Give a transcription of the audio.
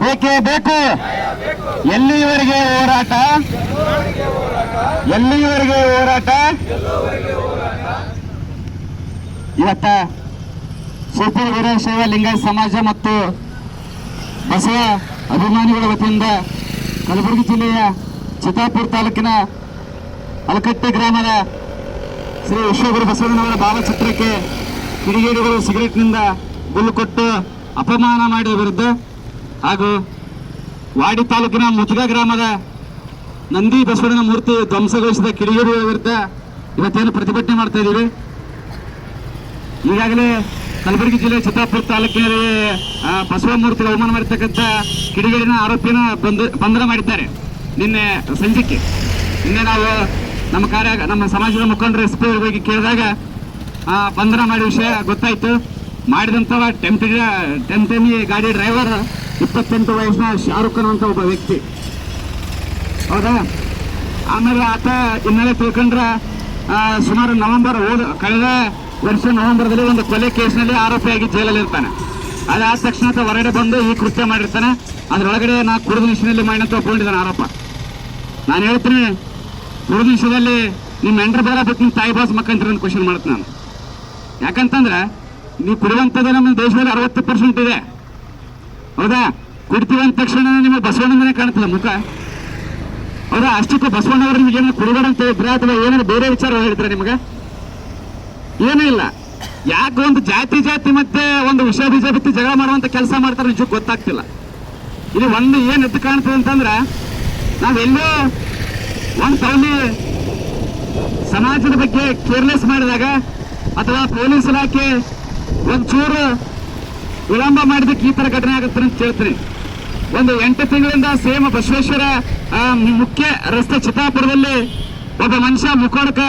ಬೇಕೇ, ಬೇಕು. ಎಲ್ಲಿಯವರೆಗೆ ಹೋರಾಟ? ಎಲ್ಲಿಯವರೆಗೆ ಹೋರಾಟ? ಇವತ್ತ ಸೂಪರ್ ವೀರಶೈವ ಲಿಂಗಾಯತ ಸಮಾಜ ಮತ್ತು ಬಸವ ಅಭಿಮಾನಿಗಳ ವತಿಯಿಂದ ಕಲಬುರಗಿ ಜಿಲ್ಲೆಯ ಚಿತ್ತಾಪುರ ತಾಲೂಕಿನ ಅಲಕಟ್ಟೆ ಗ್ರಾಮದ ಶ್ರೀ ವಿಶ್ವಗುರು ಬಸವಣ್ಣನವರ ಭಾವಚಿತ್ರಕ್ಕೆ ಕಿಡಿಗೇಡಿಗಳು ಸಿಗರೇಟ್ನಿಂದ ಗುಲ್ಲು ಕೊಟ್ಟು ಅಪಮಾನ ಮಾಡಿದ ವಿರುದ್ಧ ಹಾಗೂ ವಾಡಿ ತಾಲೂಕಿನ ಮುಜುಗ ಗ್ರಾಮದ ನಂದಿ ಬಸವಣ್ಣನ ಮೂರ್ತಿ ಧ್ವಂಸಗೊಳಿಸಿದ ಕಿಡಿಗೇಡಿ ವಿರುದ್ಧ ಇವತ್ತೇನು ಪ್ರತಿಭಟನೆ ಮಾಡ್ತಾ ಇದ್ದೀವಿ ಈಗಾಗಲೇ ಕಲಬುರಗಿ ಜಿಲ್ಲೆ ಚಿತ್ತಾಪುರ ತಾಲೂಕಿನಲ್ಲಿ ಬಸವ ಮೂರ್ತಿ ಅವಮಾನ ಮಾಡಿರ್ತಕ್ಕಂಥ ಕಿಡಿಗೇಡಿನ ಆರೋಪಿನ ಬಂಧ ಬಂಧನ ಮಾಡಿದ್ದಾರೆ. ನಿನ್ನೆ ಸಂಜೆಕ್ಕೆ. ನಿನ್ನೆ ನಾವು ನಮ್ಮ ಕಾರ್ಯ, ನಮ್ಮ ಸಮಾಜದ ಮುಖಂಡರು ಎಸ್ ಪಿ ಬಗ್ಗೆ ಕೇಳಿದಾಗ ಬಂಧನ ಮಾಡಿದ ವಿಷಯ ಗೊತ್ತಾಯಿತು. ಮಾಡಿದಂಥವ ಟೆಂಪಿ ಟೆಂಟೆಮಿ ಗಾಡಿ ಡ್ರೈವರ್ ಇಪ್ಪತ್ತೆಂಟು ವಯಸ್ಸಿನ ಶಾರುಖ್ ಅನ್ನುವಂಥ ಒಬ್ಬ ವ್ಯಕ್ತಿ. ಹೌದಾ? ಆಮೇಲೆ ಆತ ಹಿನ್ನೆಲೆ ತಿಳ್ಕೊಂಡ್ರೆ ಸುಮಾರು ನವೆಂಬರ್ ಹೋದ ಕಳೆದ ವರ್ಷ ನವೆಂಬರ್ದಲ್ಲಿ ಒಂದು ಕೊಲೆ ಕೇಸ್ನಲ್ಲಿ ಆರೋಪಿಯಾಗಿ ಜೈಲಲ್ಲಿ ಇರ್ತಾನೆ. ಅದಾದ ತಕ್ಷಣ ಆತ ಹೊರಗಡೆ ಬಂದು ಈ ಕೃತ್ಯ ಮಾಡಿರ್ತಾನೆ. ಅದರೊಳಗಡೆ ನಾ ಕುಡಿದ ನಿಶಿನಲ್ಲಿ ಮಾಡಿನ ಒಪ್ಕೊಂಡಿದ್ದಾನೆ ಆರೋಪ. ನಾನು ಹೇಳ್ತೀನಿ, ಕುಡಿದ ನಿಶದಲ್ಲಿ ನಿಮ್ಮ ಎಂಟ್ರ ಬೇರೆ ಬಿಟ್ಟು ನಿಮ್ಮ ತಾಯಿ ಬಾಸ್ ಮಕ್ಕಂತೀರ ಅಂತ ಕ್ವಶನ್ ಮಾಡ್ತೀನಿ ನಾನು. ಯಾಕಂತಂದ್ರೆ, ನೀವು ಕುಡಿಯುವಂಥದ್ದೇ ನಮ್ಮ ದೇಶದಲ್ಲಿ ಅರವತ್ತು ಪರ್ಸೆಂಟ್ ಇದೆ. ಹೌದಾ? ಕುಡ್ತೀವಿ ಅಂದ ತಕ್ಷಣ ನಿಮಗೆ ಬಸವಣ್ಣನೇ ಕಾಣ್ತದೆ ಮುಖ. ಹೌದಾ? ಅಷ್ಟಕ್ಕೆ ಬಸವಣ್ಣವರು ನಿಮ್ಗೆ ಏನೋ ಕುಡಿಬೇಡ ಅಂತ ಹೇಳಿದ್ರೆ ಅಥವಾ ಏನಾದ್ರು ಬೇರೆ ವಿಚಾರ ಹೇಳಿದ್ರೆ ನಿಮಗೆ? ಏನೂ ಇಲ್ಲ. ಯಾಕೆ ಒಂದು ಜಾತಿ ಜಾತಿ ಮತ್ತೆ ಒಂದು ವಿಷಯ ಬೀಜ ಬಿತ್ತಿ ಜಗಳ ಮಾಡುವಂತ ಕೆಲಸ ಮಾಡ್ತಾರೆ ನಿಜಕ್ಕೆ ಗೊತ್ತಾಗ್ತಿಲ್ಲ. ಇಲ್ಲಿ ಒಂದು ಏನು ಎದ್ದು ಕಾಣ್ತದೆ ಅಂತಂದ್ರೆ ನಾವೆಲ್ಲೋ ಒಂದು ತೌಲಿ ಸಮಾಜದ ಬಗ್ಗೆ ಕೇರ್ಲೆಸ್ ಮಾಡಿದಾಗ ಅಥವಾ ಪೊಲೀಸ್ ಇಲಾಖೆ ಒಂಚೂರು ವಿಳಂಬ ಮಾಡಿದಕ್ಕೆ ಈ ತರ ಘಟನೆ ಆಗುತ್ತೆ ಅಂತ ಹೇಳ್ತೀನಿ ಒಂದು ಎಂಟು ತಿಂಗಳಿಂದ ಸೇಮ ಬಸವೇಶ್ವರ ಮುಖ್ಯ ರಸ್ತೆ ಚಿತ್ತಾಪುರದಲ್ಲಿ ಒಬ್ಬ ಮನುಷ್ಯ ಮುಖೋಡಕ